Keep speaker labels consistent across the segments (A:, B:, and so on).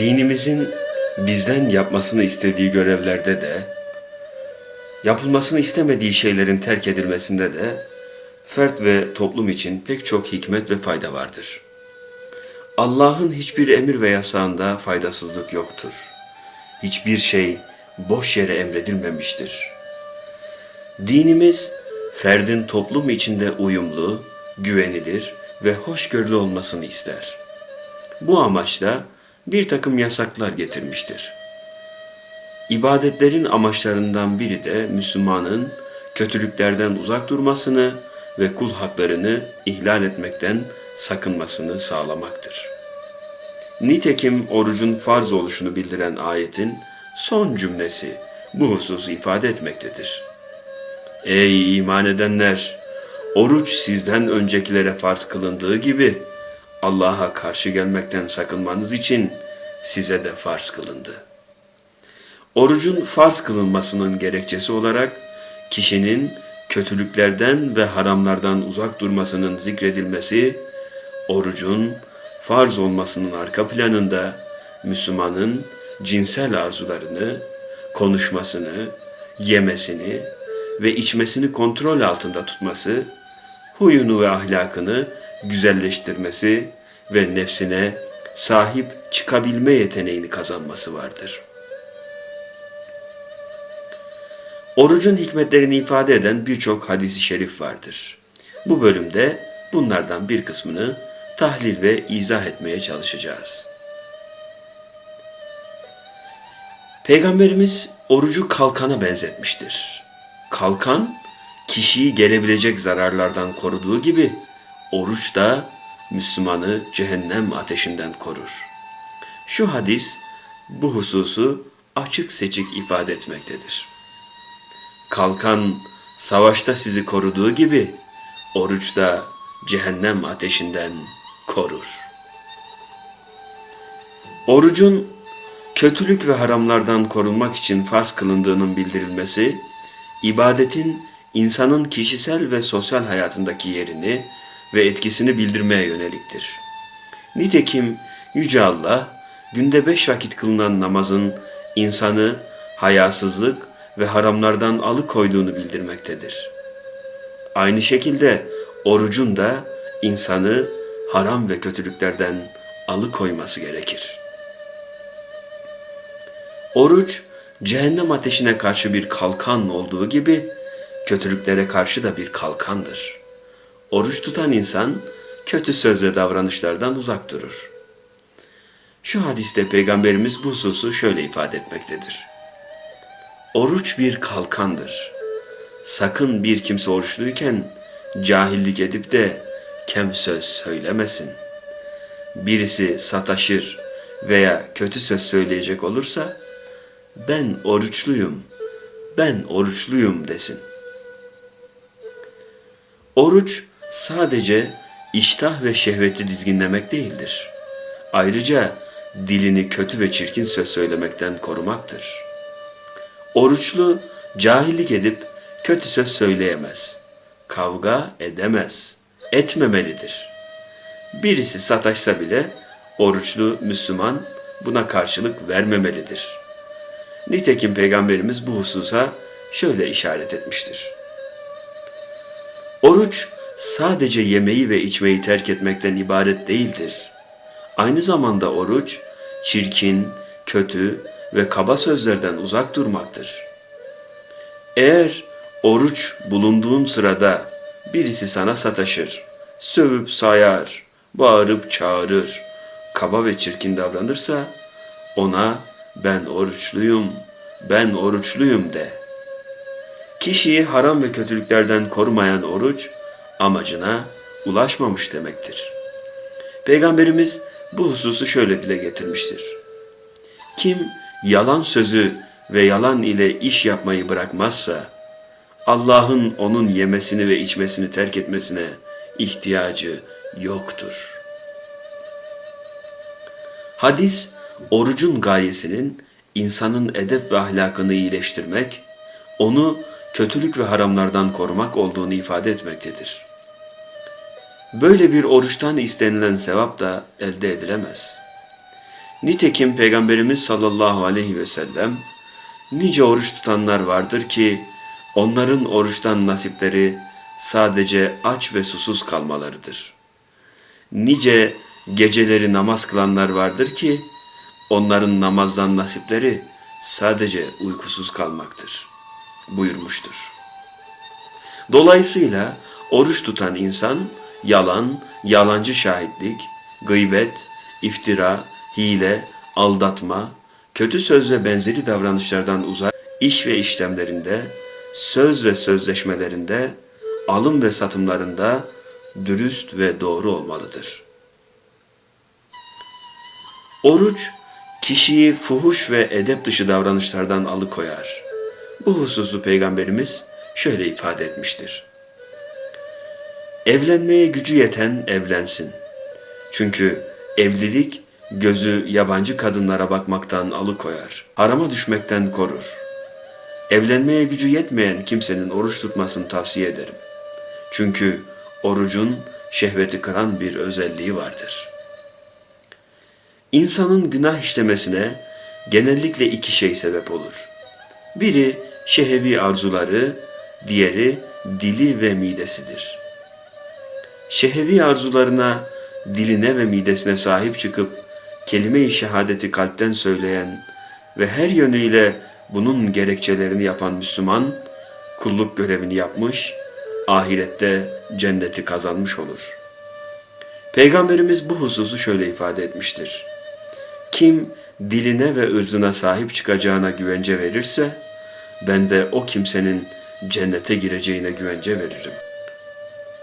A: dinimizin bizden yapmasını istediği görevlerde de, yapılmasını istemediği şeylerin terk edilmesinde de fert ve toplum için pek çok hikmet ve fayda vardır. Allah'ın hiçbir emir ve yasağında faydasızlık yoktur. Hiçbir şey boş yere emredilmemiştir. Dinimiz ferdin toplum içinde uyumlu, güvenilir ve hoşgörülü olmasını ister. Bu amaçla bir takım yasaklar getirmiştir. İbadetlerin amaçlarından biri de Müslümanın kötülüklerden uzak durmasını ve kul haklarını ihlal etmekten sakınmasını sağlamaktır. Nitekim orucun farz oluşunu bildiren ayetin son cümlesi bu hususu ifade etmektedir. Ey iman edenler! Oruç sizden öncekilere farz kılındığı gibi Allah'a karşı gelmekten sakınmanız için size de farz kılındı. Orucun farz kılınmasının gerekçesi olarak kişinin kötülüklerden ve haramlardan uzak durmasının zikredilmesi, orucun farz olmasının arka planında Müslümanın cinsel arzularını, konuşmasını, yemesini ve içmesini kontrol altında tutması, huyunu ve ahlakını güzelleştirmesi ve nefsine sahip çıkabilme yeteneğini kazanması vardır. Orucun hikmetlerini ifade eden birçok hadisi şerif vardır. Bu bölümde bunlardan bir kısmını tahlil ve izah etmeye çalışacağız. Peygamberimiz orucu kalkana benzetmiştir. Kalkan, kişiyi gelebilecek zararlardan koruduğu gibi, oruç da Müslümanı cehennem ateşinden korur. Şu hadis bu hususu açık seçik ifade etmektedir. Kalkan savaşta sizi koruduğu gibi, oruç da cehennem ateşinden korur. Orucun kötülük ve haramlardan korunmak için farz kılındığının bildirilmesi, ibadetin insanın kişisel ve sosyal hayatındaki yerini ve etkisini bildirmeye yöneliktir. Nitekim Yüce Allah, günde beş vakit kılınan namazın insanı hayasızlık ve haramlardan alıkoyduğunu bildirmektedir. Aynı şekilde orucun da insanı haram ve kötülüklerden alıkoyması gerekir. Oruç, cehennem ateşine karşı bir kalkan olduğu gibi, kötülüklere karşı da bir kalkandır. Oruç tutan insan, kötü söz ve davranışlardan uzak durur. Şu hadiste Peygamberimiz bu hususu şöyle ifade etmektedir. Oruç bir kalkandır. Sakın bir kimse oruçluyken cahillik edip de kem söz söylemesin. Birisi sataşır veya kötü söz söyleyecek olursa, ben oruçluyum, ben oruçluyum desin. Oruç sadece iştah ve şehveti dizginlemek değildir. Ayrıca dilini kötü ve çirkin söz söylemekten korumaktır. Oruçlu cahillik edip kötü söz söyleyemez. Kavga edemez. Etmemelidir. Birisi sataşsa bile oruçlu Müslüman buna karşılık vermemelidir. Nitekim Peygamberimiz bu hususa şöyle işaret etmiştir. Oruç sadece yemeği ve içmeyi terk etmekten ibaret değildir. Aynı zamanda oruç çirkin, kötü ve kaba sözlerden uzak durmaktır. Eğer oruç bulunduğun sırada birisi sana sataşır, sövüp sayar, bağırıp çağırır, kaba ve çirkin davranırsa ona ben oruçluyum, ben oruçluyum de. Kişiyi haram ve kötülüklerden korumayan oruç amacına ulaşmamış demektir. Peygamberimiz bu hususu şöyle dile getirmiştir. Kim yalan sözü ve yalan ile iş yapmayı bırakmazsa, Allah'ın onun yemesini ve içmesini terk etmesine ihtiyacı yoktur. Hadis, orucun gayesinin insanın edep ve ahlakını iyileştirmek, onu kötülük ve haramlardan korumak olduğunu ifade etmektedir. Böyle bir oruçtan istenilen sevap da elde edilemez. Nitekim Peygamberimiz sallallahu aleyhi ve sellem nice oruç tutanlar vardır ki onların oruçtan nasipleri sadece aç ve susuz kalmalarıdır. Nice geceleri namaz kılanlar vardır ki onların namazdan nasipleri sadece uykusuz kalmaktır buyurmuştur. Dolayısıyla oruç tutan insan yalan, yalancı şahitlik, gıybet, iftira, hile, aldatma, kötü söz ve benzeri davranışlardan uzak, iş ve işlemlerinde, söz ve sözleşmelerinde, alım ve satımlarında dürüst ve doğru olmalıdır. Oruç, kişiyi fuhuş ve edep dışı davranışlardan alıkoyar. Bu hususu Peygamberimiz şöyle ifade etmiştir. Evlenmeye gücü yeten evlensin. Çünkü evlilik gözü yabancı kadınlara bakmaktan alıkoyar. Harama düşmekten korur. Evlenmeye gücü yetmeyen kimsenin oruç tutmasını tavsiye ederim. Çünkü orucun şehveti kıran bir özelliği vardır. İnsanın günah işlemesine genellikle iki şey sebep olur. Biri şehevi arzuları, diğeri dili ve midesidir. Şehevi arzularına, diline ve midesine sahip çıkıp kelime-i şehadeti kalpten söyleyen ve her yönüyle bunun gerekçelerini yapan Müslüman, kulluk görevini yapmış, ahirette cenneti kazanmış olur. Peygamberimiz bu hususu şöyle ifade etmiştir. Kim diline ve ırzına sahip çıkacağına güvence verirse, ben de o kimsenin cennete gireceğine güvence veririm.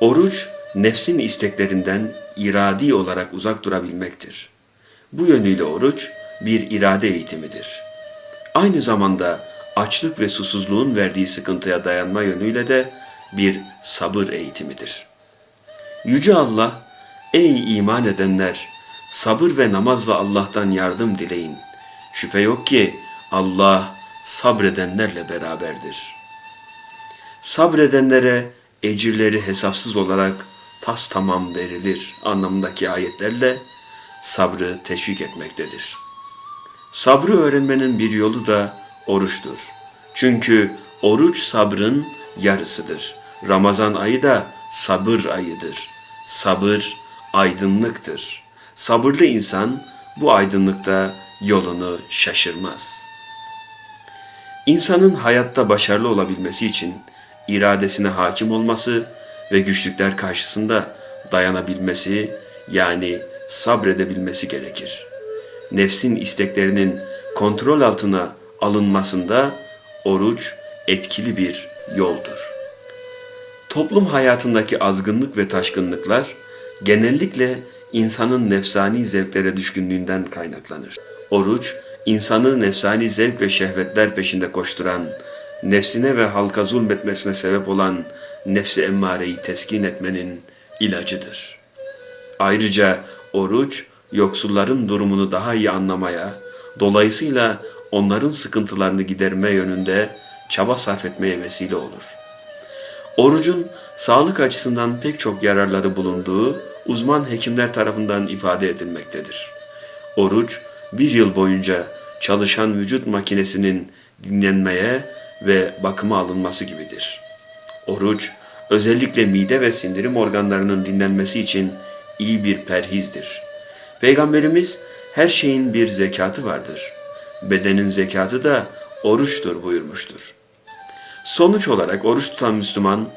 A: Oruç, nefsin isteklerinden iradi olarak uzak durabilmektir. Bu yönüyle oruç bir irade eğitimidir. Aynı zamanda açlık ve susuzluğun verdiği sıkıntıya dayanma yönüyle de bir sabır eğitimidir. Yüce Allah, ey iman edenler, sabır ve namazla Allah'tan yardım dileyin. Şüphe yok ki Allah sabredenlerle beraberdir. Sabredenlere ecirleri hesapsız olarak tas tamam verilir anlamındaki ayetlerle sabrı teşvik etmektedir. Sabrı öğrenmenin bir yolu da oruçtur. Çünkü oruç sabrın yarısıdır. Ramazan ayı da sabır ayıdır. Sabır aydınlıktır. Sabırlı insan bu aydınlıkta yolunu şaşırmaz. İnsanın hayatta başarılı olabilmesi için iradesine hakim olması ve güçlükler karşısında dayanabilmesi yani sabredebilmesi gerekir. Nefsin isteklerinin kontrol altına alınmasında oruç etkili bir yoldur. Toplum hayatındaki azgınlık ve taşkınlıklar genellikle insanın nefsani zevklere düşkünlüğünden kaynaklanır. Oruç, insanı nefsani zevk ve şehvetler peşinde koşturan, nefsine ve halka zulmetmesine sebep olan nefsi emmareyi teskin etmenin ilacıdır. Ayrıca oruç, yoksulların durumunu daha iyi anlamaya, dolayısıyla onların sıkıntılarını giderme yönünde çaba sarf etmeye vesile olur. Orucun sağlık açısından pek çok yararları bulunduğu uzman hekimler tarafından ifade edilmektedir. Oruç, bir yıl boyunca çalışan vücut makinesinin dinlenmeye ve bakıma alınması gibidir. Oruç, özellikle mide ve sindirim organlarının dinlenmesi için iyi bir perhizdir. Peygamberimiz her şeyin bir zekatı vardır. Bedenin zekatı da oruçtur buyurmuştur. Sonuç olarak oruç tutan Müslüman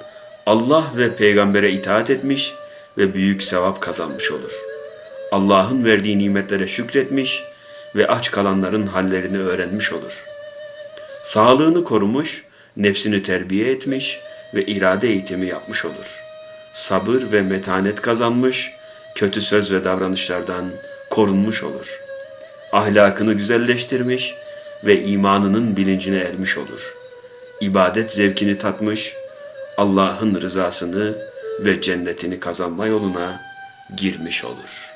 A: Allah ve peygambere itaat etmiş ve büyük sevap kazanmış olur. Allah'ın verdiği nimetlere şükretmiş ve aç kalanların hallerini öğrenmiş olur. Sağlığını korumuş, nefsini terbiye etmiş ve irade eğitimi yapmış olur. Sabır ve metanet kazanmış, kötü söz ve davranışlardan korunmuş olur. Ahlakını güzelleştirmiş ve imanının bilincine ermiş olur. İbadet zevkini tatmış, Allah'ın rızasını ve cennetini kazanma yoluna girmiş olur.''